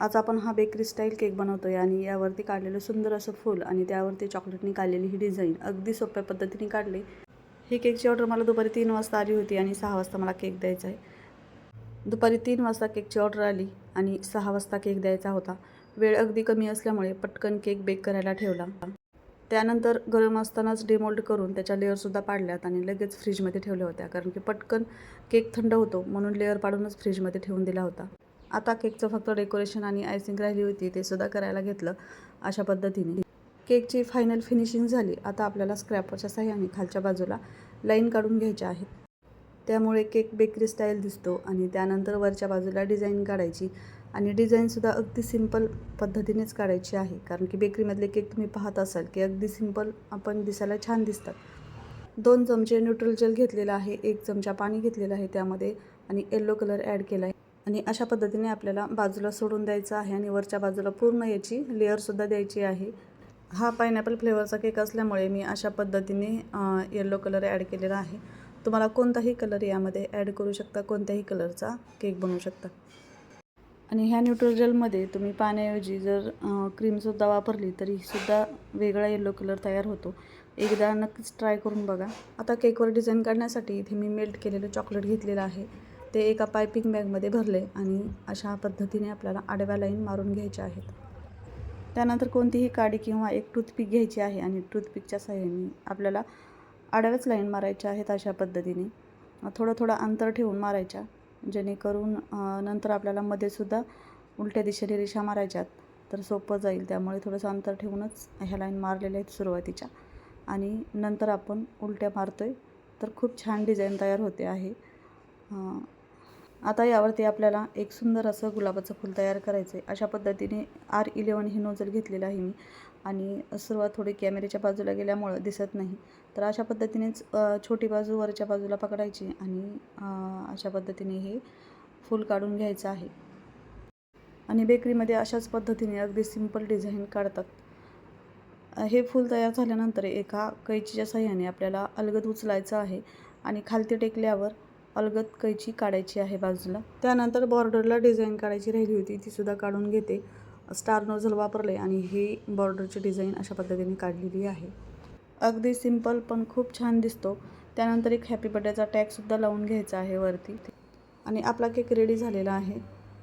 आज आपण हा बेकरी स्टाईल केक बनवतो आहे आणि यावरती काढलेलं सुंदर असं फूल आणि त्यावरती चॉकलेटनी काढलेली ही डिझाईन अगदी सोप्या पद्धतीने काढली. ही केकची ऑर्डर मला दुपारी तीन वाजता आली होती आणि सहा वाजता मला केक द्यायचा आहे. दुपारी तीन वाजता केकची ऑर्डर आली आणि सहा वाजता केक द्यायचा होता. वेळ अगदी कमी असल्यामुळे पटकन केक बेक करायला ठेवला. त्यानंतर गरम असतानाच डिमोल्ड करून त्याच्या लेअरसुद्धा पाडल्यात आणि लगेच फ्रीजमध्ये ठेवल्या होत्या. कारण की पटकन केक थंड होतो म्हणून लेअर पाडूनच फ्रीजमध्ये ठेवून दिला होता. आता केकचं फक्त डेकोरेशन आणि आयसिंग राहिली होती ते सुद्धा करायला घेतलं अशा पद्धतीने. केकची फायनल फिनिशिंग झाली. आता आपल्याला स्क्रॅपरच्या साह्याने खालच्या बाजूला लाईन काढून घ्यायच्या आहेत. त्यामुळे केक बेकरी स्टाईल दिसतो आणि त्यानंतर वरच्या बाजूला डिझाईन काढायची आणि डिझाईनसुद्धा अगदी सिंपल पद्धतीनेच काढायची आहे. कारण की बेकरीमधले केक तुम्ही पाहत असाल की अगदी सिंपल आपण दिसायला छान दिसतात. दोन चमचे न्यूट्रल जेल घेतलेला आहे एक चमचा पाणी घेतलेलं आहे त्यामध्ये आणि येल्लो कलर ॲड केला आहे. आणि अशा पद्धतीने आपल्याला बाजूला सोडून द्यायचं आहे आणि वरच्या बाजूला पूर्ण याची लेअरसुद्धा द्यायची आहे. हा पायनॅपल फ्लेवरचा केक असल्यामुळे मी अशा पद्धतीने येल्लो कलर ॲड केलेला आहे. तुम्हाला कोणताही कलर यामध्ये ॲड करू शकता कोणत्याही कलरचा केक बनवू शकता. आणि ह्या न्यूट्रोजेलमध्ये तुम्ही पाण्याऐवजी जर क्रीमसुद्धा वापरली तरीसुद्धा वेगळा येल्लो कलर तयार होतो. एकदा नक्कीच ट्राय करून बघा. आता केकवर डिझाईन काढण्यासाठी इथे मी मेल्ट केलेलं चॉकलेट घेतलेलं आहे. ते एका पायपिंग बॅगमध्ये भरले आणि अशा पद्धतीने आपल्याला आडव्या लाईन मारून घ्यायच्या आहेत. त्यानंतर कोणतीही काडी किंवा एक टूथपिक घ्यायची आहे आणि टूथपिकच्या साह्याने आपल्याला आडव्याच लाईन मारायच्या आहेत अशा पद्धतीने. थोडं थोडं अंतर ठेवून मारायच्या जेणेकरून नंतर आपल्याला मध्येसुद्धा उलट्या दिशेने रेषा मारायच्यात. तर सोपं जाईल. त्यामुळे थोडंसं अंतर ठेवूनच ह्या लाईन मारलेल्या आहेत सुरुवातीच्या. आणि नंतर आपण उलट्या मारतो आहे तर खूप छान डिझाईन तयार होते आहे. आता यावरती आपल्याला एक सुंदर असं गुलाबाचं फूल तयार करायचं आहे अशा पद्धतीने आर इलेवन हे नोजल घेतलेलं आहे मी. आणि सुरुवात थोडी कॅमेऱ्याच्या बाजूला गेल्यामुळं दिसत नाही. तर अशा पद्धतीनेच छोटी बाजू वरच्या बाजूला पकडायची आणि अशा पद्धतीने हे फूल काढून घ्यायचं आहे. आणि बेकरीमध्ये अशाच पद्धतीने अगदी सिंपल डिझाईन काढतात. हे फूल तयार झाल्यानंतर एका कैचीच्या साह्याने आपल्याला अलगद उचलायचं आहे. आणि खालती टेकल्यावर अलगद कैची काढायची आहे बाजूला. त्यानंतर बॉर्डरला डिझाईन काढायची राहिली होती. तीसुद्धा काढून घेते. स्टार नोझल वापरले आणि हे बॉर्डरची डिझाईन अशा पद्धतीने काढलेली आहे. अगदी सिंपल पण खूप छान दिसतो. त्यानंतर एक हॅपी बड्डेचा टॅगसुद्धा लावून घ्यायचा आहे वरती. आणि आपला केक रेडी झालेला आहे.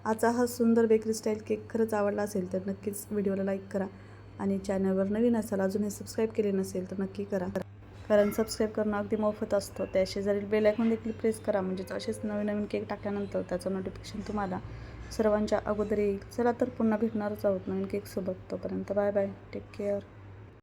आजचा हा सुंदर बेकरी स्टाईल केक खरंच आवडला असेल तर नक्कीच व्हिडिओला लाईक करा. आणि चॅनलवर नवीन असाल अजूनही सबस्क्राईब केले नसेल तर नक्की करा. कारण सबस्क्राईब करणं अगदी मोफत असतो. त्या शेजारील बेल आयकॉन देखील प्रेस करा म्हणजेच असेच नवीन नवीन केक टाकल्यानंतर त्याचं नोटिफिकेशन तुम्हाला सर्वांच्या अगोदर येईल चला तर पुन्हा भेटणारच आहोत नवीन केकसोबत तोपर्यंत बाय बाय टेक केअर